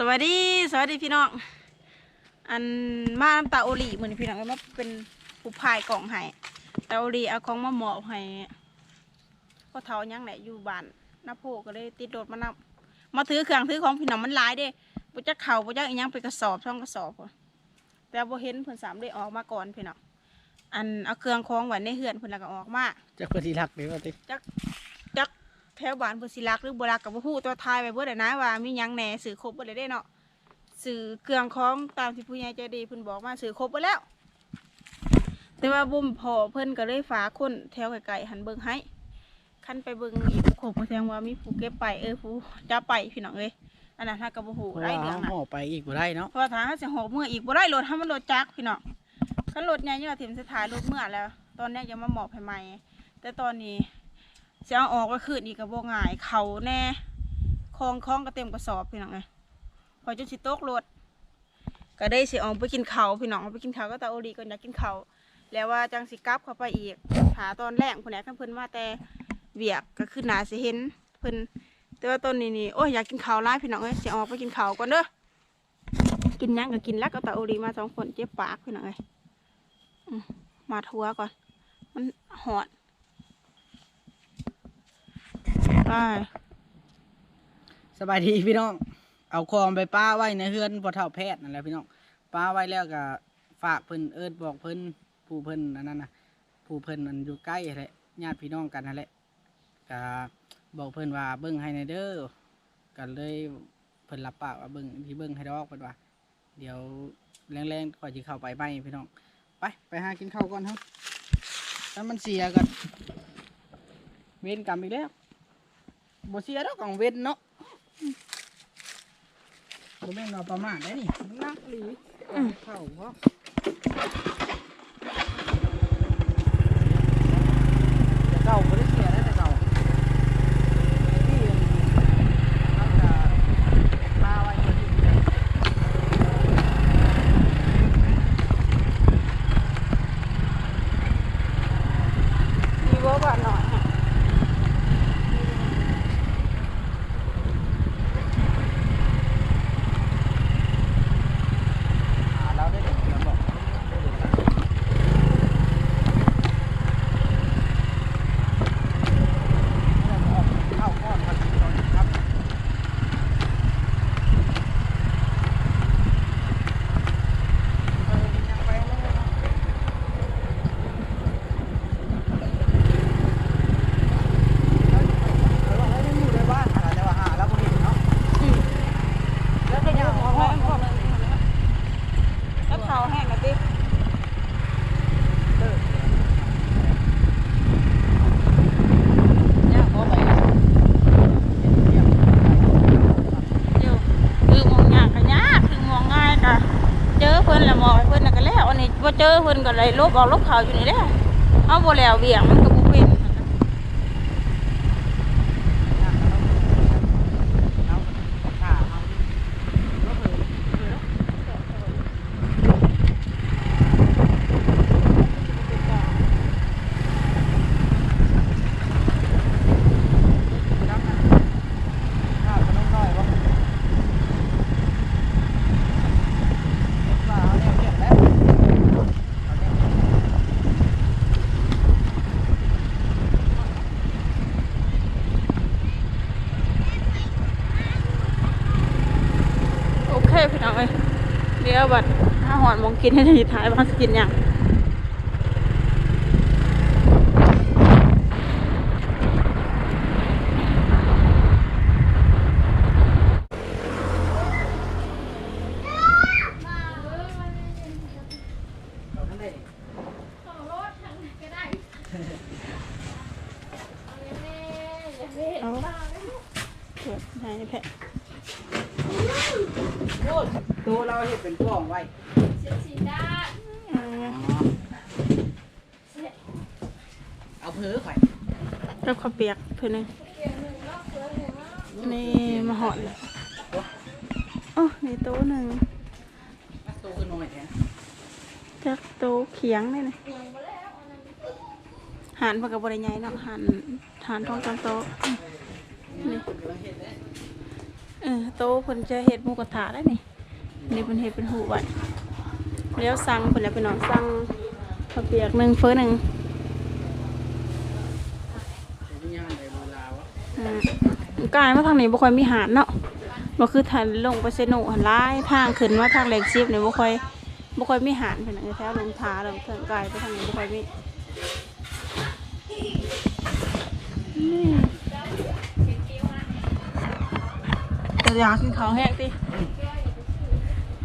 สวัสดีสวัสดีพี่น้อง อันมาน้ำตาโอลีเหมือนพี่น้องเอามาเป็นผู้พายกล่องให้ตาโอลีเอาของมาหมอบให้พ่อเฒ่ายังไหนอยู่บ้านน้าโพก็เลยติดรถมานำมาถือเครื่องถือของพี่น้องมันหลายเด้ปุจักเข่าปุจักอีหยังไปกระสอบช่องกระสอบพุ่นแต่บ่เห็นเพิ่นสามได้ออกมาก่อนพี่น้องอันเอาเครื่องของไว้ในเฮือนเพิ่นแล้วก็ออกมาจะคนที่รักหรือว่าติจัก แถวบ้านเพิ่นสิรักหรือบ่รักกับบ่ฮู้ตัวทายไปเบิดอะนะว่ามีหยังแหน่สื่อครบเบิดเลยเด้เนาะสื่อเครื่องของตามที่ผู้ใหญ่ใจดีเพิ่นบอกมาสื่อครบเบิดแล้ว แต่ว่าบุ่มพอเพิ่นก็เลยฝากคนแถวไกลๆหันเบิ่งให้คันไปเบิ่งอีกครบก็แสดงว่ามีผู้เก็บไปเออผู้จะไปพี่น้องเอ้ยอันนั้นถ้าก็บ่ฮู้เพราะได้ว่าเรื่องเขาน่ะห่อไปอีกบ่ได้เนาะเพราะว่าถ้าเขาสิหอบเมื่ออีกบ่ได้รถถ้ามันรถจักรพี่น้องคันรถใหญ่เนี่ยถิ่มสถานรถเมื่อแล้ว ตอนนี้ยังมาหมอบให้ใหม่แต่ตอนนี้ จะเอาออกก็คืนอีกกับโบง่ายเขาแน่คลองคล้องก็เต็มกระสอบพี่น้องไงพอจนสิโต๊กรถก็ได้สิออกไปกินเขาพี่น้องไปกินเขาก็ตาโอดีก่อนอยากกินเขาแล้วว่าจังสิกลับเข้าไปอีก หาตอนแรกคนแหนกันเพิ่นมาแต่เวียกก็คือหนาสิเห็นเพิ่นแต่ว่าตอนนี้นี่โอ้ยอยากกินเขาวร้ายพี่น้องเอ้ยสิออกไปกินเขาก่อนเด้อกินยังก็กินแล้วก็ตาโอดีมาสองคนเจ็บปากพี่น้องเอ้ยมาทัวก่อน มันหอด ไปสบายดีพี่น้อง เอาคอมไปป้าไว้ในเฮือนพอเท่าแพทย์นั่นแหละพี่น้องป้าไว้แล้วก็ฝากเพิ่นเอิดบอกเพิ่นผู้เพิ่นอันนั้นนะผู้เพิ่นมันอยู่ใกล้แหละญาติพี่น้องกันนั่นแหละก็บอกเพิ่นว่าเบิ่งให้ในเด้อกันเลยเพิ่นรับปากว่าเบิ่งที่เบิ่งให้ดอกเพิ่นว่า เดี๋ยวแรงๆก่อนสิเข้าไปไหมพี่น้อง ไปไปหากินข้าวก่อนเถอะถ้ามันเสียกันเวรกรรมอีกแล้ว บ่เสียดอกของเวรเนาะบ่แม่นว่าประมาทได้นี่นักหรือเข้าเพราะแต่เก่าบ่ได้เสียได้แต่เก่าที่เราจะมาไว้คนที่ มีเวอร์บาหน่อยค่ะ หาเราได้เด็กเราบอกได้เด็กเข้าก้อนพันตอนครับเออยังไปเลยเนาะเราบอกให้ได้อยู่ในบ้านขนาดจะว่าหาแล้วบ่เห็นเนาะแล้วก็ยังออกมา แล้วเขาแห้งกันดิ เออ เนี่ยขอไปอยู่คือมองยากกันยากคือมองง่ายกะเจอเพิ่นละมองให้เพิ่นน่ะก็แล้วอันนี้ บ่เจอเพิ่นก็เลยลบออกลบเขาอยู่นี่แหละเอาบ่แล้วเบี่ยงมันก็บ่เป็น โอเคพี่น้องเอ้ยเดี๋ยวบัดถ้าหอนมอง กินให้ทีท้ายว่างสิกินหยัง เอาเปิดให้แพะ ตัวเราเห็นเป็นกล้องไว้ เอาเนี่ย เอาเพ้อไว้ แล้วข้าวเปียกเพื่อนงนี่มาหอดเลยโอ้นี่โต๊ะหนึ่งตัวขึ้นหน่อยแท้จักโต๊ะเขียงนี่นะหานปากกับบริใหญ่เนาะหานหานทองจำโต๊ะอืมนี่เอออโตเพิ่นจะเฮ็ดหมูกระทะได้นี่นี่เพิ่นเฮ็ดเป็นหูไว้แล้วสั่งเพิ่นแล้วไปนอนสั่งข้าวเปียกหนึงเฟ้อหนึง เป็นย่างในเวลาวะ อืม กายมาทางนี้บ่ค่อยมีหาดเนาะบ่คือทางลงไปเซโนหันหลายทางขึ้นมาทางแหลกซิบนี่บ่ค่อยบ่ค่อยมีหาดเพิ่นน่ะแถวลงทาแล้วทางกายไปทางนี้บ่ค่อยมีนี่แต่อยากกินข้าวแห้งติ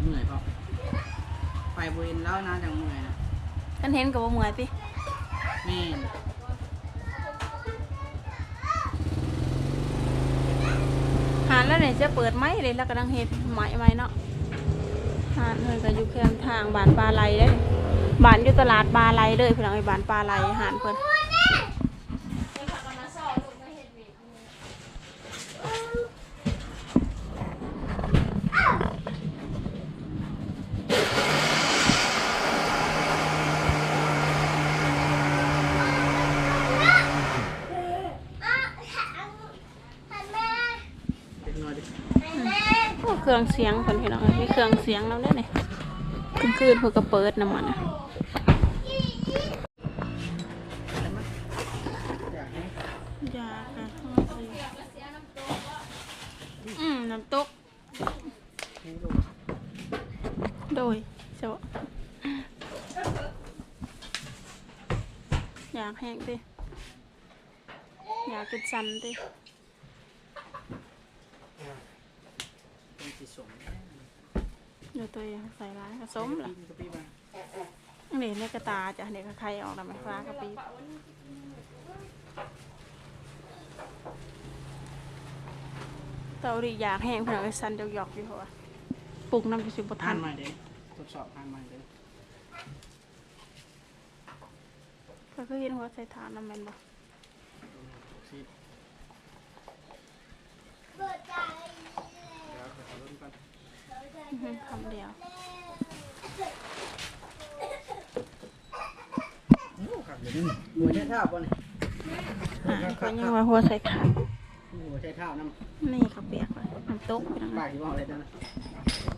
เหนื่อยเปล่าไปบริเวณแล้วนะจังเมื่อยนะฉันเห็นก็บ่เมื่อยติแม่น หานแล้วเนี่ยจะเปิดไหมเลยแล้วกำลังเห็ดไหมไหมเนาะหานเพิ่นก็อยู่แคมทางบ้านปลาไหลเด้บ้านอยู่ตลาดปลาไหลเลยพี่น้องไอ้บ้านปลาไหลหาดเพิ่นเป็นน้อยดิ โอ้เครื่องเสียงเพิ่นพี่น้องเอ้ยมีเครื่องเสียงแล้วเด้นี่คืนคืนเพิ่นก็เปิดน้ำมันน่ะอยากให้อยากอะอืมน้ำตกให้ดูโดยเจ้าอยากแห้งติอยากกินสันติ เป็น สีสมเดี๋ยวตัวเองใส่ร้ายกระสมล่ะกะปิบ้างนี่ในกระตาจ้ะเด็กใครออกแล้วไหมฟ้ากะปีเตาดีอยากแห้งเพื่อนไอ้สันจะหยอกอยู่หัวาปลุกน้ำไปสิบทาทันนใหม่เด้ทดสอบทานใหม่เด้ก็คือเห็นหัวใส่ฐานน้ำแมันบ่ สิ เปิดใจ เดี๋ยวขอรุ่นก่อน อื้อหือ คำเดียวโอ้ขับอยู่นี่หัวใช้เท้าป่ะนี่อ่าก็ยังว่าหัวใส่ฐานหัวใช้เท้าน้นี่ก็เปียกเลยน้ำตกไปทางำปานั้กนที่บอกอะไรจ้ะนะ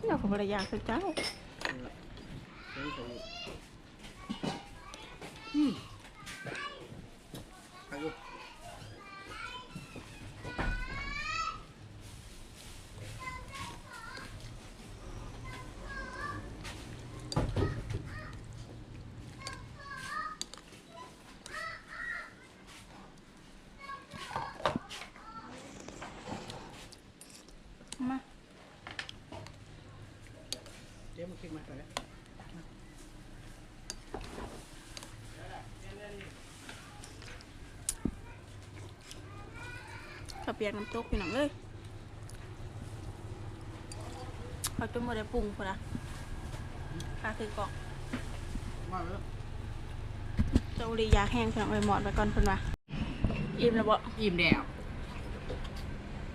เราก็บริยากคือเจ้าเฮ้ยเฮ้ยไปดู มา เดี๋ยวมันคลิกมาก่อนนะ ข้าว เปียกน้ำตกพี่น้องเอ้ยเขาจนหมดได้ปรุงพุ่นละกาคือกล่องมาแล้วเจ้าดียาแห้งพี่น้องไปหมอดไปก่อนเพิ่นว่าอิ่มแล้วบ่อิ่มแล้ว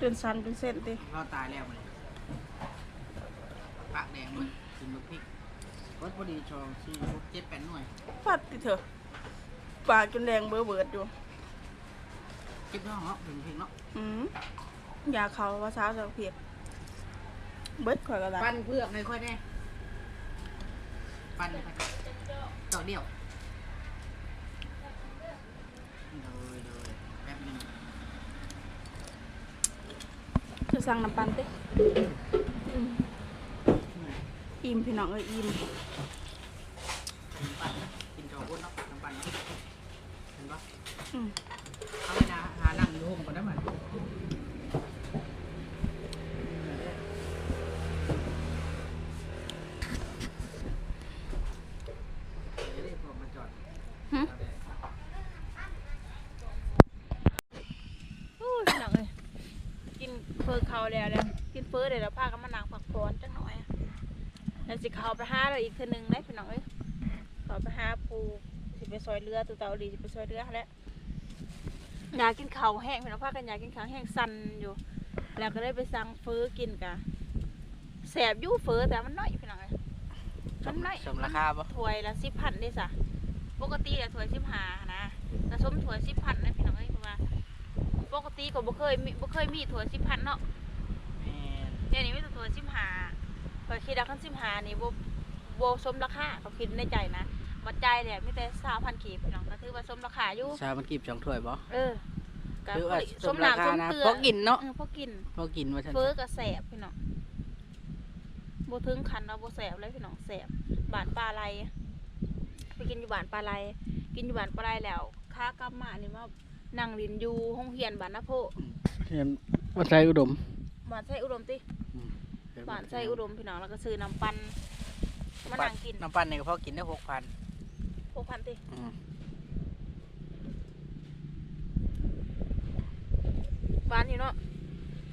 ตื่นสันเป็นเส้นติเราตายแล้วมันปากแดงมันกินลูกพริกรสพอดีชองสี่หกเจ็ดแปดหน่วยฟัดติเถอะปากจนแดงเบอเบิดอยู่ เก็บน้องเนาะถึงพริกเนาะอืมอยากเขาว่าเช้าจะเพียบเบิดข่อยก็ได้ปั้นเพือกให้ค่อยแน่ปั้นเลยครับต่อเดียวเลยเลยแป๊บหนึงจะสั่งน้ำปันติอืมอิ่มพี่น้องเอ้ยอิ่มกินปั้นนะกินข้าวปุ้นเนาะน้ำปั้นเนาะเห็นปะ อืม เอาไปนะหานั่งอยู่ห้องก่อนได้ไหมเดี๋ยวได้พอมาจอด หึโอ้ยพี่น้องเอ้ยกินเฟอเขาแล้วแล้วกินเฟอเดี๋ยวเราพากันมานั่งพักผ่อนจังหน่อยอะแล้ว สิเขาไปหาเราอีกคืนหนึงได้พี่น้องเอ้ยเขาไปหาปูสิไปซอยเรือตัวเตาดีสิไปซอยเรือแล้วอยากกินข้าวแห้งพี่น้องพากันอยากกินข้าวแห้งสั่นอยู่ แล้วก็ได้ไปสั่งเฟอกินกะแสบอยู่เฟอแต่มันน้อยพี่น้องเอ้ยมันน้อยสมราคาปะถ้วยละสิบพันได้สะปกติอะถ้วยสิบห้านะแต่ส้มถ้วยสิบพันนะพี่น้องเอ้ยเพราะว่าปกติก็บ่เคยมีบ่เคยมีถ้วยสิบพันเนาะ แม่น คิดว่าคันสิบหานี่บ่บ่สมราคาเขาคิดในใจนะบัดใจเนี่ยมีแต่3,000กีบพี่น้องก็ถือว่าสมราคาอยู่ชามันกีบสองถ้วยบ่เออก็หรือว่าสมน้ำสมนะเกลือพอกินเนาะเออพอกินพอกินว่าฉันเฟ้อก็แสบพี่น้องบ่ถึงคันเราบ่แสบเลยพี่น้องแสบบานปลาไหลไปกินอยู่บ้านปลาไหลกินอยู่บ้านปลาไหลแล้วค้ากลับมานี่มานั่งลินอยู่ห้องเฮียนบ้านนาโพเห็นวัดใจอุดมบ้านไส้อุดมติ บ้านไส้อุดมพี่น้องแล้วก็ซื้อน้ำปั่นมานั่งกินน้ำปั่นนี่ก็พอกินได้หกพัน6,000ติหวานอยู่เนาะ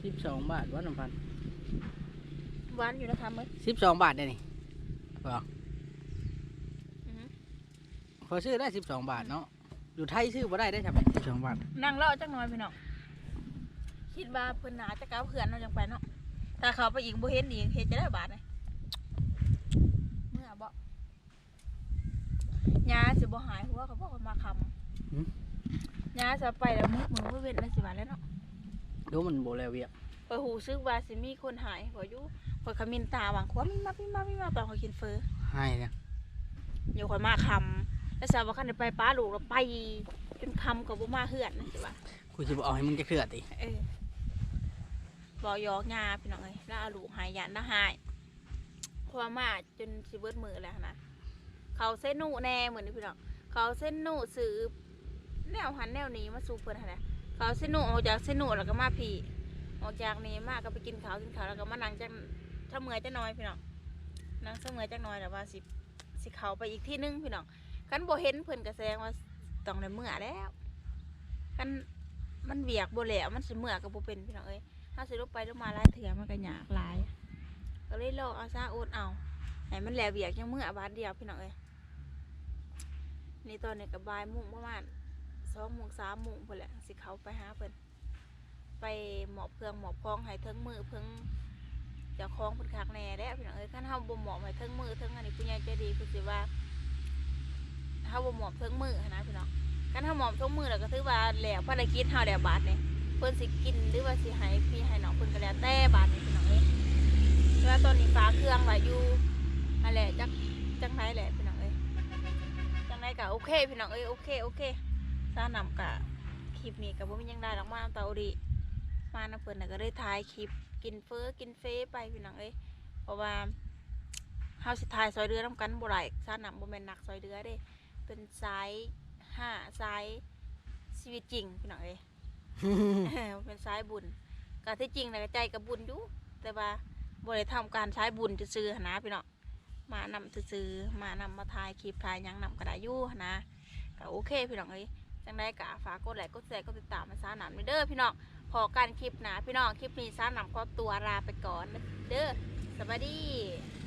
สิบสองบาทว่าน้ำพันหวานอยู่นะคะมื้อสิบสองบาทได้นี่บ่อือหือพอซื้อได้สิบสองบาทเนาะอยู่ไทยซื้อบ่ได้ได้ใช่ไหมสิบสองบาทนั่งเลาะจักหน่อยพี่น้องคิดว่าเพิ่นหนาจะก้าวเขื่อนเนาะจังไปเนาะ ถ้าเขาไปอีกบ่เห็นอีกเฮ็ดจะได้บาทเลยเมื่อบ่ยาสิบ่หายหัวเขาบอกว่ามาคำยาจะไปแล้วมือมือบ่เว้นแล้วสิบาทแล้วเนาะดูมันโบแล้วเวียกไปหูซึกว่าสิมีคนหายบ่อยู่ข่อยขมินตาหวังความมีมามีมามีมาตอนข่อยกินเฟอให้เนี่ยอยู่ข่อยมาคำแล้วสาวว่าคันได้ไปป้าลูกแล้วไปจนคำก็บ่มาเฮือนนะสิว่ากูจะบอกเอาให้มึงจะเกลือติเออ บอยอกงาพี่น้องเอ้ยแล้วเอาลูหายยันนะหายเพราะว่ามมาจนสิเบิดมือแล้วนะเขาเส้นหนูแน่เหมือนนี่พี่น้องเขาเส้นหนูซื้อแนวหันแนวนี้มาสู่เพิ่นหั่นนะเขาเส้นหนูออกจากเส้นหนูแล้วก็มาพี่ออกจากนี้มาก็ไปกินข้าวกินข้าวแล้วก็มานั่งจังถ้าเมื่อยจะน้อยพี่น้องนั่งเสมอจังน้อยแต่ว่าสิสิเขาไปอีกที่นึงพี่น้องคันโบเห็นเพิ่อนก็แสงว่าต้องได้เมื่อแล้วคันมันเบียกบ่แล้วมันสิเมื่อกับโบเป็นพี่น้องเอ้ย ถ้าสิลงไปลงมาหลายเถื่อมันก็ยากหลาย ก็เลยลองเอาซาโอนเอาให้มันแล้วเบียกยังเมื่อบาทเดียวพี่น้องเอ้ยนี่ตอนนี้ก็บ่ายมุงประมาณสองโมงสามโมงพุ่นแหละสิเขาไปหาเพิ่นไปหมอบเครื่องหมอบคล้องให้เทิงมือเพิ่งจะคล้องเพิ่นคักแน่แล้วพี่น้องเอ้ยคันเฮาบ่หมอบให้เทิงมือเทิงอันนี้ผู้ใหญ่ใจดีเพิ่นสิว่าเฮาบ่หมอบเทิงมือนะพี่น้องกันถ้าหมอมทุกมือแล้วก็ถือว่าแล้วภารกิจเฮาแล้วบาทนี่ เพิ่นสิกินหรือว่าสิให้พี่ให้น้องเพิ่นก็แล้วแต่บาทนี่พี่น้องเอ้ยแต่ว่าตอนนี้ฟ้าเครื่องว่าอยู่นั่นแหละจักจังไรแหละพี่น้องเอ้ยจังไรก็โอเคพี่น้องเอ้ยโอเคโอเคซานํกะคลิปนี้ก็บ่มีหยังได้หรอกมาน้ำเตาดีมาน้ำเพิ่นน่ะก็ได้ถ่ายคลิปกินเฟ้อกินเฟไปพี่น้องเอ้ยเพราะว่าเฮาสิถ่ายซอยเดือนํกันบ่ได้ซานํบ่แม่นนักซอยเดือเด้เป็นสายห้าสายชีวิตจริงพี่น้องเอ้ย เป็นสายบุญก็ที่จริงนะใจกับบุญอยู่แต่ว่าบ่ได้ทำการใช้บุญจะซื้อนะพี่น้องมานำซื้อมานำมาถ่ายคลิปถ่ายยังนำกระดาษยู่นนะก็โอเคพี่น้องเอ้ยจังได้กะฝากกดไลค์กดแชร์กดติดตามมาสาหนำเด้อพี่น้องพอการคลิปนะพี่น้องคลิปนี้สาหนำขอตัวลาไปก่อนเด้อสวัสดี